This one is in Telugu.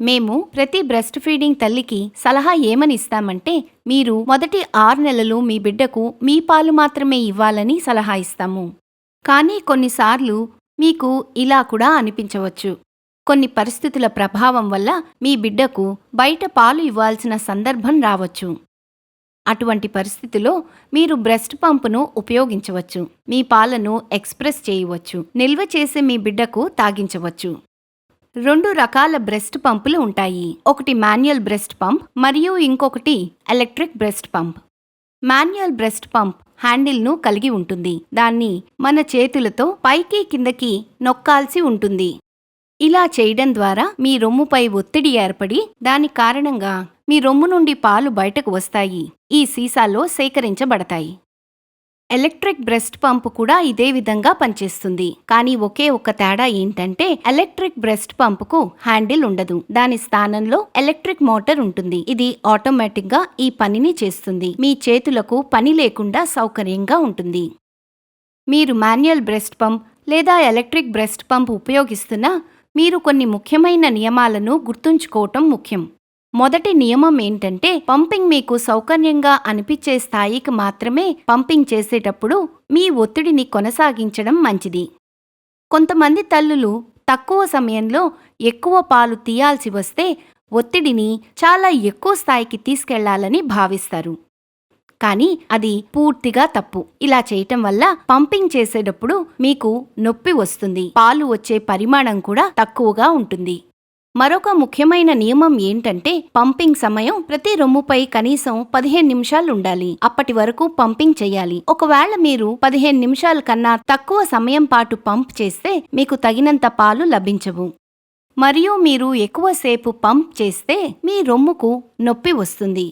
మేము ప్రతి బ్రెస్ట్ ఫీడింగ్ తల్లికి సలహా ఏమని ఇస్తామంటే మీరు మొదటి ఆరు నెలలు మీ బిడ్డకు మీ పాలు మాత్రమే ఇవ్వాలని సలహా ఇస్తాము. కానీ కొన్నిసార్లు మీకు ఇలా కూడా అనిపించవచ్చు. కొన్ని పరిస్థితుల ప్రభావం వల్ల మీ బిడ్డకు బయట పాలు ఇవ్వాల్సిన సందర్భం రావచ్చు. అటువంటి పరిస్థితిలో మీరు బ్రెస్ట్ పంపును ఉపయోగించవచ్చు. మీ పాలను ఎక్స్ప్రెస్ చేయవచ్చు. నిల్వ చేసి మీ బిడ్డకు తాగించవచ్చు. రెండు రకాల బ్రెస్ట్ పంపులు ఉంటాయి. ఒకటి మాన్యువల్ బ్రెస్ట్ పంప్ మరియు ఇంకొకటి electric breast pump. Manual breast pump హ్యాండిల్ను కలిగి ఉంటుంది. దాన్ని మన చేతులతో పైకి కిందకి నొక్కాల్సి ఉంటుంది. ఇలా చేయడం ద్వారా మీ రొమ్ముపై ఒత్తిడి ఏర్పడి దాని కారణంగా మీ రొమ్ము నుండి పాలు బయటకు వస్తాయి. ఈ సీసాలో సేకరించబడతాయి. ఎలక్ట్రిక్ బ్రెస్ట్ పంప్ కూడా ఇదే విధంగా పనిచేస్తుంది. కానీ ఒకే ఒక్క తేడా ఏంటంటే ఎలక్ట్రిక్ బ్రెస్ట్ పంపుకు హ్యాండిల్ ఉండదు. దాని స్థానంలో ఎలక్ట్రిక్ మోటార్ ఉంటుంది. ఇది ఆటోమేటిక్గా ఈ పనిని చేస్తుంది. మీ చేతులకు పని లేకుండా సౌకర్యంగా ఉంటుంది. మీరు మాన్యువల్ బ్రెస్ట్ పంప్ లేదా ఎలక్ట్రిక్ బ్రెస్ట్ పంప్ ఉపయోగిస్తున్నా మీరు కొన్ని ముఖ్యమైన నియమాలను గుర్తుంచుకోవటం ముఖ్యం. మొదటి నియమం ఏంటంటే పంపింగ్ మీకు సౌకర్యంగా అనిపించే స్థాయికి మాత్రమే పంపింగ్ చేసేటప్పుడు మీ ఒత్తిడిని కొనసాగించడం మంచిది. కొంతమంది తల్లులు తక్కువ సమయంలో ఎక్కువ పాలు తీయాల్సి వస్తే ఒత్తిడిని చాలా ఎక్కువ స్థాయికి తీసుకెళ్ళాలని భావిస్తారు. కానీ అది పూర్తిగా తప్పు. ఇలా చేయటం వల్ల పంపింగ్ చేసేటప్పుడు మీకు నొప్పి వస్తుంది. పాలు వచ్చే పరిమాణం కూడా తక్కువగా ఉంటుంది. మరొక ముఖ్యమైన నియమం ఏంటంటే పంపింగ్ సమయం ప్రతి రొమ్ముపై కనీసం పదిహేను నిమిషాలు ఉండాలి అప్పటి వరకు పంపింగ్ చేయాలి. ఒకవేళ మీరు పదిహేను నిమిషాల కన్నా తక్కువ సమయం పాటు పంప్ చేస్తే మీకు తగినంత పాలు లభించవు. మరియు మీరు ఎక్కువసేపు పంప్ చేస్తే మీ రొమ్ముకు నొప్పి వస్తుంది.